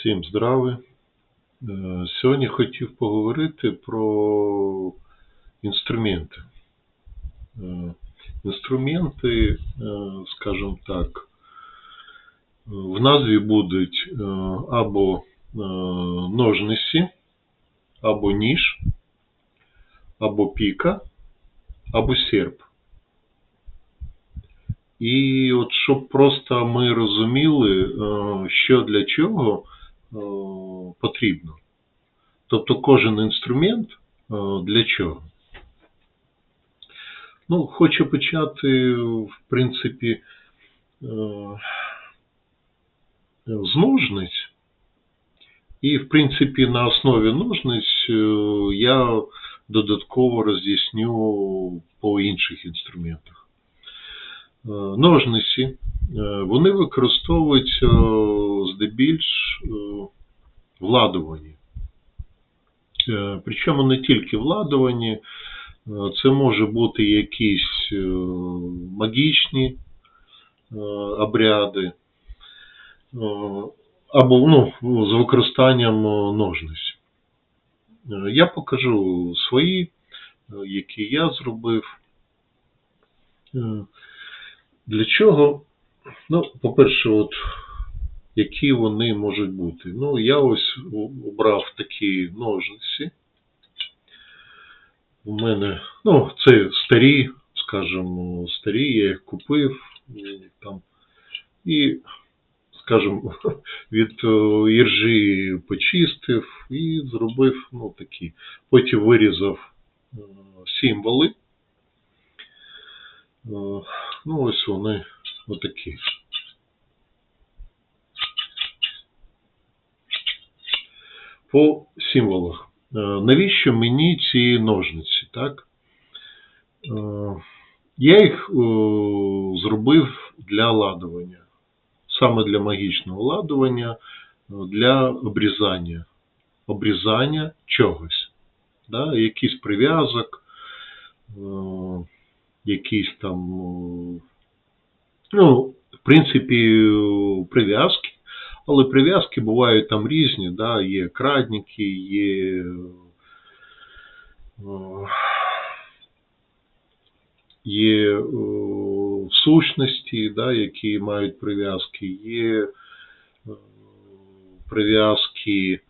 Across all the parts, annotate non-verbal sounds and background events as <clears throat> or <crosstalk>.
Всім здравия. Е, Сьогодні хотів поговорити про інструменти. Е, Інструменти, е, скажімо так, в назві будуть або ножниці, або ніж, або піка, або серп. І от щоб просто ми розуміли, що для чого потрібно. Тобто кожен інструмент е, для чого. Ну, хочу почати, в принципі, е, з ножниць. І, в принципі, на основі ножниць е, я додатково роз'ясню по інших інструментах. Е, Ножниці, е, вони використовуються е, здебільш в ладуванні. Е, Причому не тільки в ладуванні, е, це може бути якісь магічні обряди, або ну, з використанням ножниць. Я покажу свої, які я зробив. Для чого? Ну, по-перше, от які вони можуть бути. Ну, я ось обрав такі ножниці. У мене, ну, це старі, скажімо, старі, я їх купив там. І, скажімо, <laughs> від е, іржі почистив і зробив ну, такі. Потім вирізав е, символи. Е, Ну, ось вони отакі. По символах. Е, Навіщо мені ці ножниці, так? Е, Я їх зробив для ладування. Саме для магічного ладування, для обрізання. Обрізання чогось. Да? Якийсь прив'язок, якісь там, ну, в принципі, прив'язки. Але прив'язки бувають там різні, да? є крадники, є, є е, сущності, да? які мають прив'язки, є прив'язки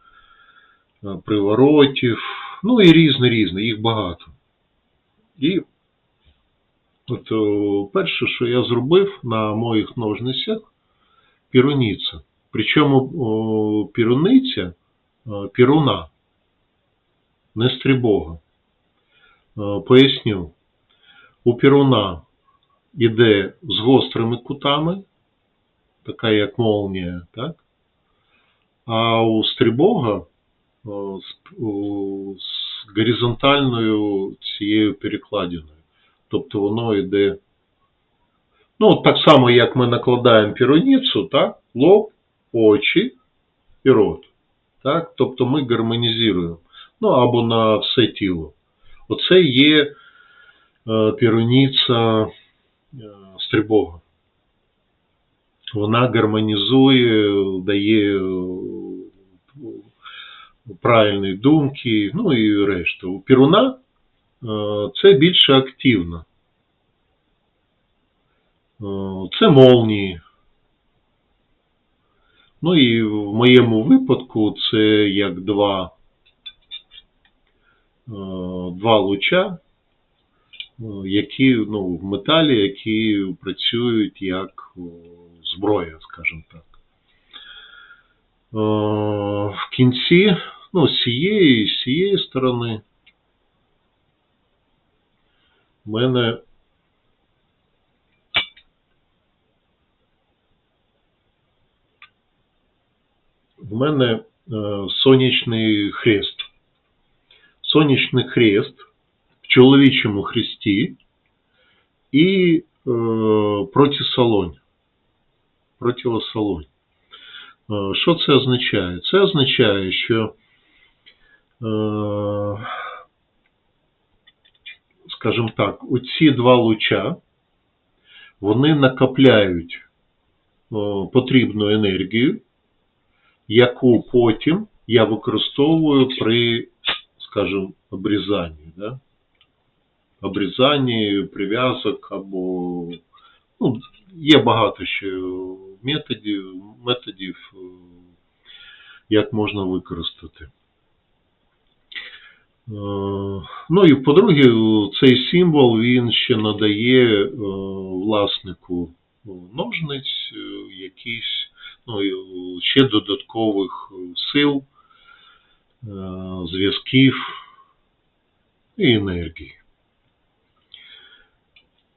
е, приворотів, ну і різне різне, їх багато. І от е, перше, що я зробив на моїх ножницях, піруніця. Причому піруниця о, піруна, не стрибога. Поясню. У піруна йде з гострими кутами, така як молнія, так? А у з, з горизонтальною цією перекладиною. Тобто воно йде. Ну, так само, як ми накладаємо піруницю, так? Лоб, очі і рот. Так? Тобто ми гармонізуємо. Ну, або на все тіло. Оце є е, піруниця е, стрибога. Вона гармонізує, дає е, правильні думки, ну і решта. У піруна це більше активно. Е, Це молнії. Ну і в моєму випадку це як два, е, два луча, е, які ну, в металі, які працюють як зброя, скажімо так. Е, В кінці, ну, з цієї, з цієї сторони, мене в мене е, сонячний хрест. Сонячний хрест в чоловічому хресті і е, протисолонь. Е, Що це означає? Це означає, що, е, скажімо так, оці два луча, вони накопляють е, потрібну енергію, яку потім я використовую при, скажімо, обрізанні. Да? Обрізанні прив'язок або ну, є багато ще методів, методів, е, як можна використати. Е, Ну і по-друге, цей символ він ще надає е, власнику ножниць е, якісь ну, ще додаткових сил, зв'язків і енергії.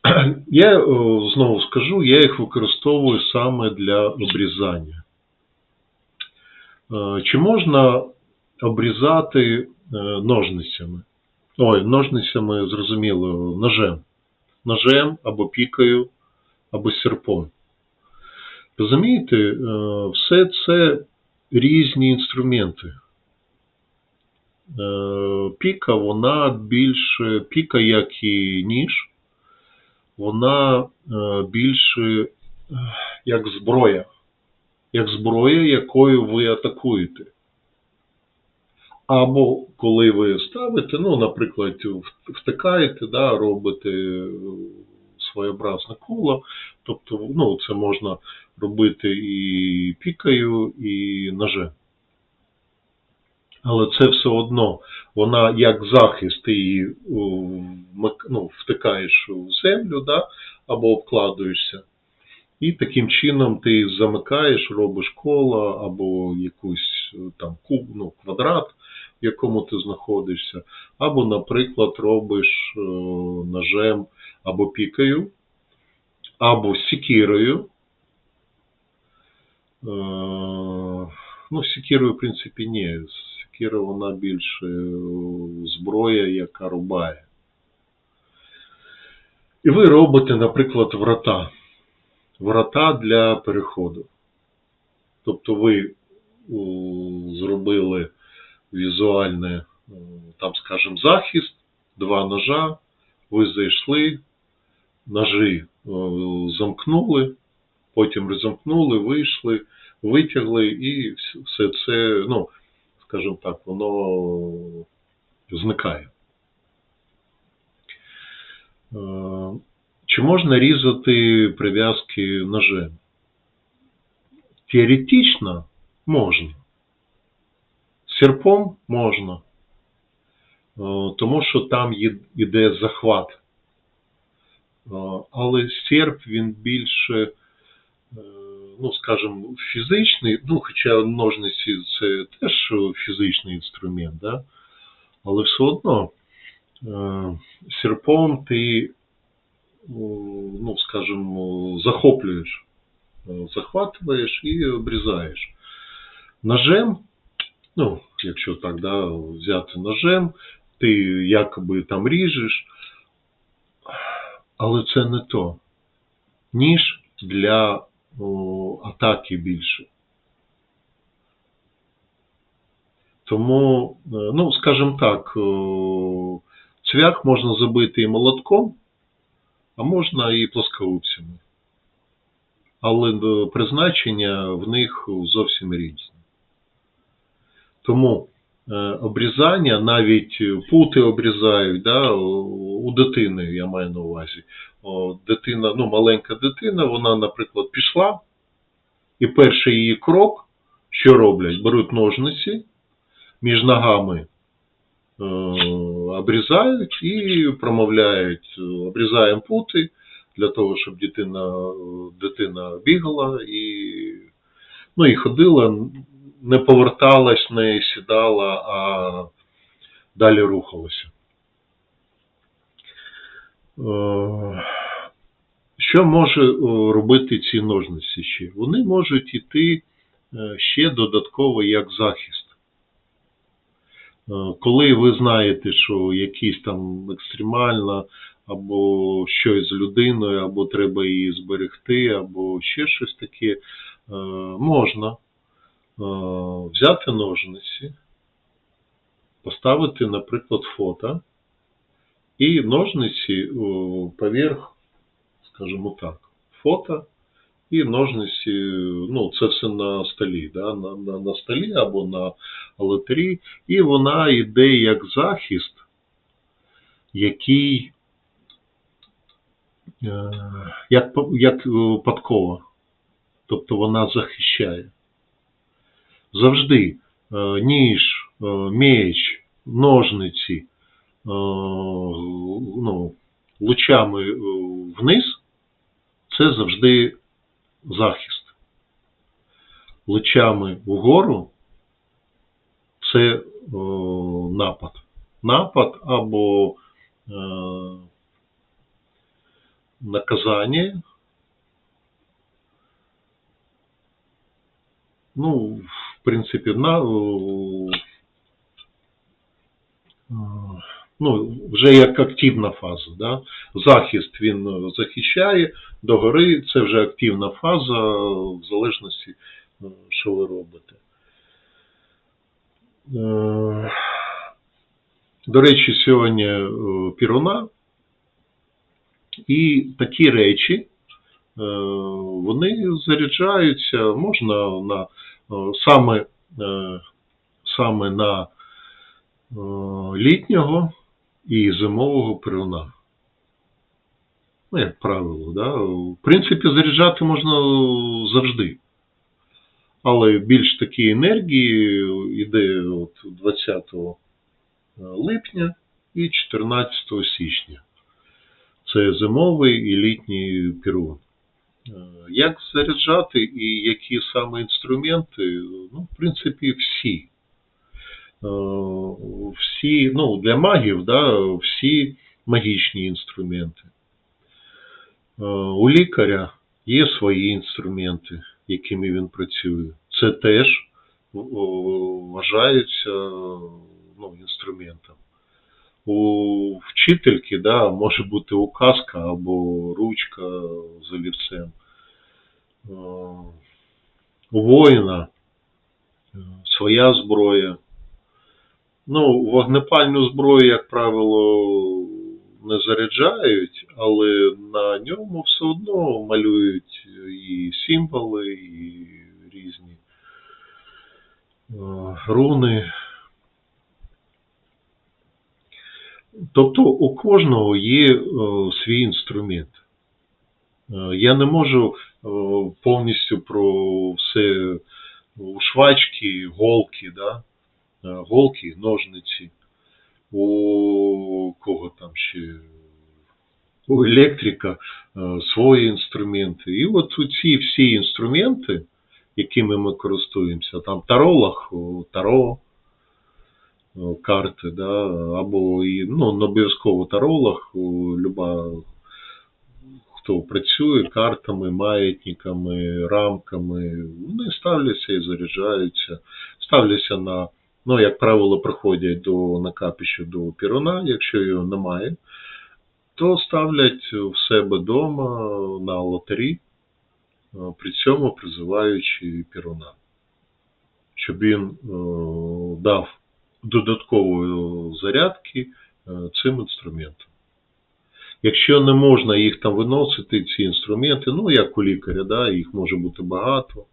<clears throat> Я знову скажу, я їх використовую саме для обрізання. Чи можна обрізати ножницями? Ой, ножницями, зрозуміло, ножем. Ножем або пікою, або серпом. Розумієте, е, все це різні інструменти. Е, Піка, вона більше, піка, як і ніж, вона е, більше е, як зброя. Як зброя, якою ви атакуєте. Або коли ви ставите, ну, наприклад, втикаєте, да, робите е, своєобразне коло, тобто ну, це можна робити і пікою, і ножем. Але це все одно, вона як захист, ти її ну, втикаєш в землю, да, або обкладуєшся. І таким чином ти замикаєш, робиш коло або якусь е, там куб, ну, квадрат, якому ти знаходишся, або, наприклад, робиш е, ножем або пікою, або сікірою. Е, Ну, сікірою, в принципі, ні. Сікіра вона більше е, зброя, яка рубає. І ви робите, наприклад, врата. Врата для переходу. Тобто ви зробили візуальне, о, там, скажімо, захист, два ножа, ви зайшли, ножі замкнули, потім розімкнули, вийшли, витягли і все це, ну, скажімо так, воно зникає. Е, Чи можна різати прив'язки ножем? Теоретично можна. Серпом можна. Е, Тому що там йде захват. Е, Але серп він більше, е, ну, скажімо, фізичний, ну, хоча ножниці це теж фізичний інструмент, да? але все одно серпом ти, ну, скажімо, захоплюєш, захватуєш і обрізаєш. Ножем, ну, якщо так, да, взяти ножем, ти якоби там ріжеш, але це не то. Ніж для о, атаки більше. Тому, е, ну, скажімо так, цвях можна забити і молотком, а можна і плоскогубцями. Але е, призначення в них зовсім різне. Тому е, обрізання, навіть пути обрізають, да, у дитини, я маю на увазі. О, Дитина, ну, маленька дитина, вона, наприклад, пішла, і перший її крок, що роблять? Беруть ножниці, між ногами е, обрізають і промовляють, обрізаємо пути для того, щоб дитина, дитина бігала і, ну, і ходила, не поверталась, не сідала, а далі рухалася. Е, Що може е, робити ці ножниці ще? Вони можуть іти е, ще додатково як захист. Коли ви знаєте, що якісь там екстремально, або щось з людиною, або треба її зберегти, або ще щось таке, можна взяти ножниці, поставити, наприклад, фото, і ножниці поверх, скажімо так, фото, І ножниці, ну, це все на столі, да? на, на, на столі або на лотері. І вона йде як захист, який е, як, як е, подкова. Тобто вона захищає. Завжди е, ніж, е, меч, ножниці, е, ну, лучами вниз, це завжди захист. Лучами вгору це напад. Напад або наказання. Ну, принципі, на, е, ну, вже як активна фаза. Да? Захист він е, захищає, догори це вже активна фаза, в залежності, е, що ви робите. Е, До речі, сьогодні е, Піруна, і такі речі, е, вони заряджаються, можна на е, саме, е, саме на е, літнього і зимового Піруна. Ну, як правило, да? в принципі, заряджати можна завжди. Але більш такі енергії йде от 20 липня і 14 січня. Це зимовий і літній період. Е, Як заряджати і які саме інструменти? Ну, в принципі, всі. Е, Всі, ну, для магів, да, всі магічні інструменти. Е, У лікаря є свої інструменти, якими він працює. Це теж о, вважаються ну, інструментом. У вчительки да, може бути указка або ручка з олівцем. Е, У воїна е, своя зброя. Ну, вогнепальну зброю, як правило, не заряджають, але на ньому все одно малюють і символи, і різні е, руни. Тобто у кожного є е, свій інструмент. Е, Я не можу е, повністю про все у швачки, голки, да? Голки, ножниці, у кого там ще у електрика свої інструменти. І от ці всі інструменти, якими ми користуємося, там таролог, таро, карти, да, або і, ну, не обов'язково таролог, люба, хто працює картами, маятниками, рамками, вони ставляться і заряджаються, ставляться на, ну, як правило, приходять до накапища до пірона, якщо його немає, то ставлять в себе вдома на лотері, е, при цьому призиваючи пірона, щоб він е, дав додаткової зарядки е, цим інструментам. Якщо не можна їх там виносити, ці інструменти, ну як у лікаря, да, їх може бути багато, е,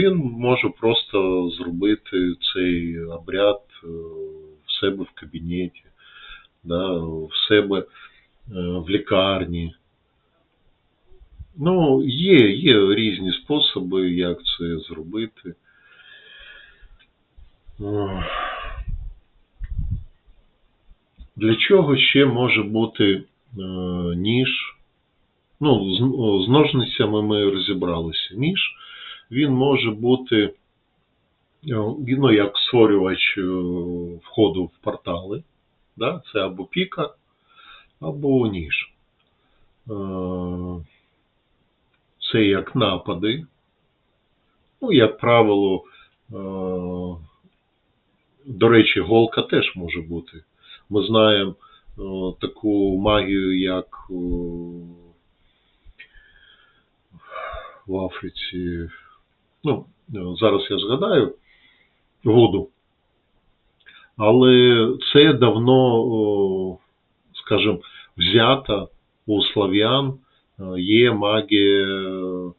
він може просто зробити цей обряд е, в себе в кабінеті, да, в себе в лікарні. Ну, є, є різні способи, як це зробити. Для чого ще може бути е, ніж? Ну, з, ножницями ми розібралися. Ніж, він може бути, е, ну, як створювач е, входу в портали. Да? Це або піка, або ніж. Це як напади. Ну, як правило, до речі, голка теж може бути. Ми знаємо е, таку магію, як е, в Африці. Ну, е, зараз я згадаю воду. Але це давно, о, скажімо, взято у слав'ян є магія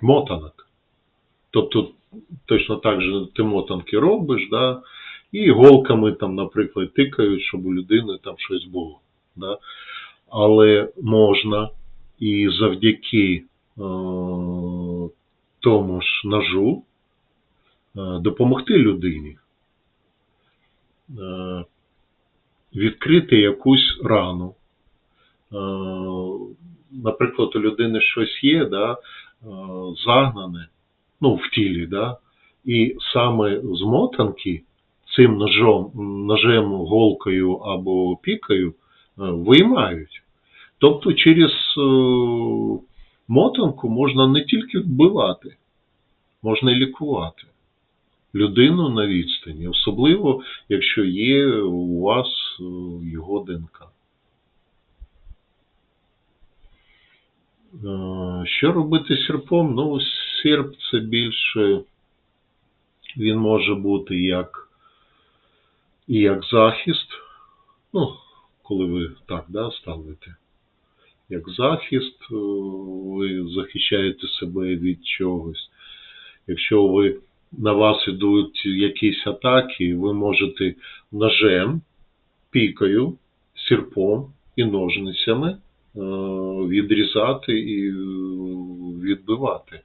мотанок. Тобто точно так же ти мотанки робиш, да, і голками там, наприклад, тикають, щоб у людини там щось було. Да. Але можна і завдяки е, тому ж ножу е, допомогти людині. Е, відкрити якусь рану. Е, Наприклад, у людини щось є, да, е, загнане, ну, в тілі, да, і саме з мотанки цим ножом, ножем, голкою або пікою е, виймають. Тобто через е, мотанку можна не тільки вбивати, можна і лікувати людину на відстані, особливо, якщо є у вас е, його ДНК. Що робити з серпом? Ну, серп це більше, він може бути як, як захист, ну, коли ви так да, ставите, як захист, е, ви захищаєте себе від чогось. Якщо ви на вас ідуть якісь атаки, ви можете ножем, пікою, сірпом і ножницями е, відрізати і е, відбивати.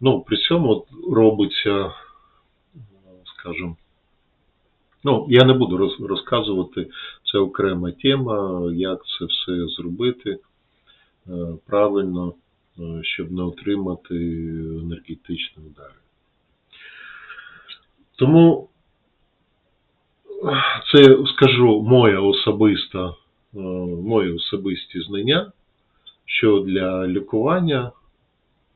Ну, при цьому робиться, скажімо, ну, я не буду розказувати, це окрема тема, як це все зробити е, правильно, е, щоб не отримати енергетичні удари. Тому це, скажу, моя особиста, е, мої особисті знання, що для лікування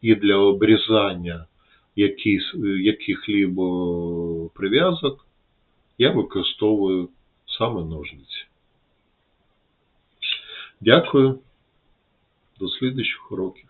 і для обрізання яких, яких-либо прив'язок я використовую саме ножниці. Дякую. До слідчих уроків.